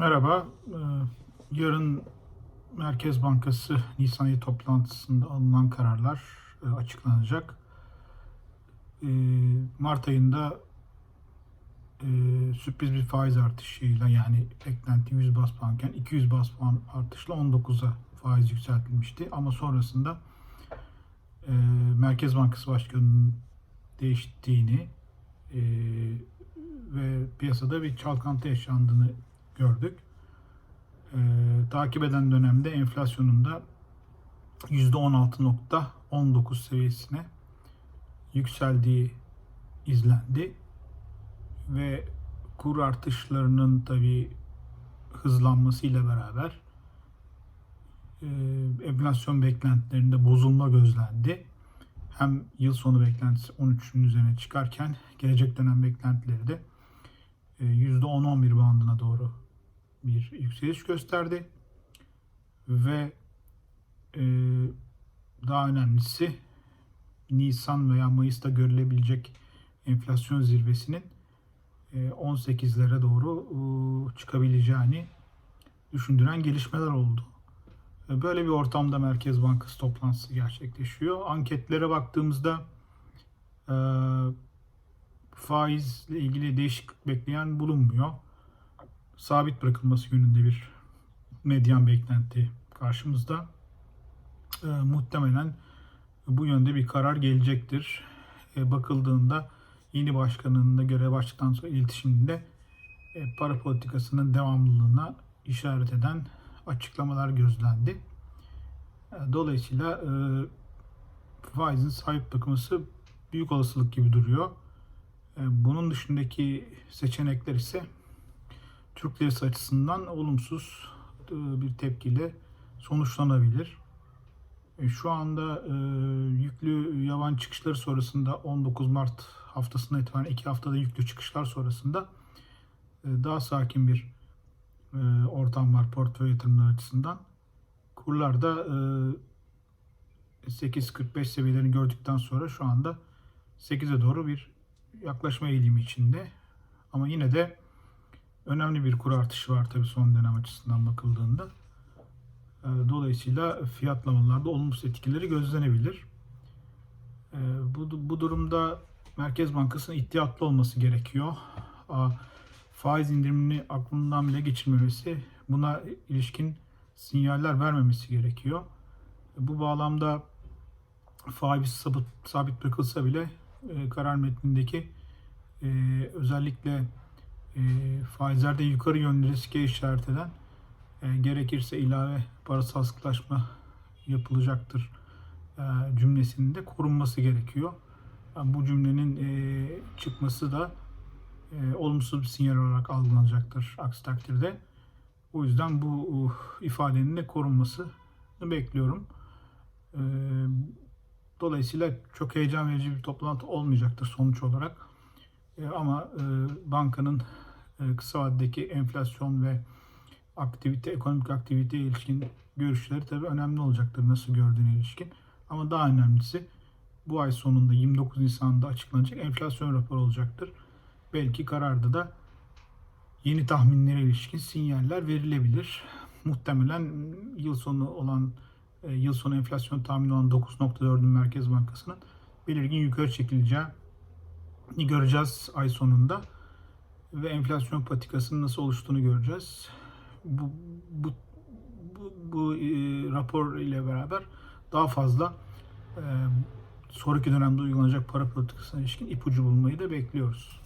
Merhaba. Ee, Yarın Merkez Bankası Nisan ayı toplantısında alınan kararlar e, açıklanacak. Ee, Mart ayında e, sürpriz bir faiz artışıyla yani beklenti 100 bas puanken 200 bas puan artışla 19'a faiz yükseltilmişti. Ama sonrasında e, Merkez Bankası Başkanı'nın değiştiğini ve piyasada bir çalkantı yaşandığını gördük. Ee, takip eden dönemde enflasyonun da %16.19 seviyesine yükseldiği izlendi. Ve kur artışlarının tabi hızlanmasıyla beraber e, enflasyon beklentilerinde bozulma gözlendi. Hem yıl sonu beklentisi 13'ün üzerine çıkarken gelecek dönem beklentileri de e, %10-11 bandına doğru bir yükseliş gösterdi. Ve e, daha önemlisi Nisan veya Mayıs'ta görülebilecek enflasyon zirvesinin e, 18'lere doğru e, çıkabileceğini düşündüren gelişmeler oldu. E, Böyle bir ortamda Merkez Bankası toplantısı gerçekleşiyor. Anketlere baktığımızda e, faizle ilgili değişiklik bekleyen bulunmuyor. Sabit bırakılması yönünde bir medyan beklenti karşımızda. E, muhtemelen bu yönde bir karar gelecektir. E, bakıldığında yeni başkanın da görev başladıktan sonra iletişiminde e, para politikasının devamlılığına işaret eden açıklamalar gözlendi. E, dolayısıyla e, faizin sabit bırakılması büyük olasılık gibi duruyor. E, Bunun dışındaki seçenekler ise Türk lirası açısından olumsuz e, bir tepkiyle sonuçlanabilir. E, Şu anda e, yüklü yabancı çıkışları sonrasında 19 Mart haftasına itibaren iki haftada yüklü çıkışlar sonrasında daha sakin bir ortam var portföy yatırımları açısından. Kurlarda e, 8.45 seviyelerini gördükten sonra şu anda 8'e doğru bir yaklaşma eğilimi içinde. Ama yine de önemli bir kur artışı var tabii son dönem açısından bakıldığında. E, Dolayısıyla fiyatlamalarda olumsuz etkileri gözlenebilir. E, Bu, bu durumda Merkez Bankası'nın ihtiyatlı olması gerekiyor. Faiz indirimini aklından bile geçirmemesi, buna ilişkin sinyaller vermemesi gerekiyor. Bu bağlamda faiz sabit, sabit bırakılsa bile e, karar metnindeki e, özellikle e, faizlerde yukarı yönlü riske işaret eden e, gerekirse ilave parasal sıklaşma yapılacaktır e, cümlesinin de korunması gerekiyor. Yani bu cümlenin e, çıkması da e, olumsuz bir sinyal olarak algılanacaktır aksi takdirde. O yüzden bu uh, ifadenin de korunmasını bekliyorum. E, dolayısıyla çok heyecan verici bir toplantı olmayacaktır sonuç olarak. E, ama e, bankanın e, kısa vadedeki enflasyon ve aktivite, ekonomik aktivite ilişkin görüşleri tabii önemli olacaktır nasıl gördüğüne ilişkin. Ama daha önemlisi bu ay sonunda 29 Nisan'da açıklanacak enflasyon raporu olacaktır. Belki kararda da yeni tahminlere ilişkin sinyaller verilebilir. Muhtemelen yıl sonu olan yıl sonu enflasyon tahmini olan 9.4'ün Merkez Bankası'nın belirgin yukarı çekileceği göreceğiz ay sonunda ve enflasyon patikasının nasıl oluştuğunu göreceğiz. Bu bu bu, bu e, rapor ile beraber daha fazla e, sonraki dönemde uygulanacak para politikasına ilişkin ipucu bulmayı da bekliyoruz.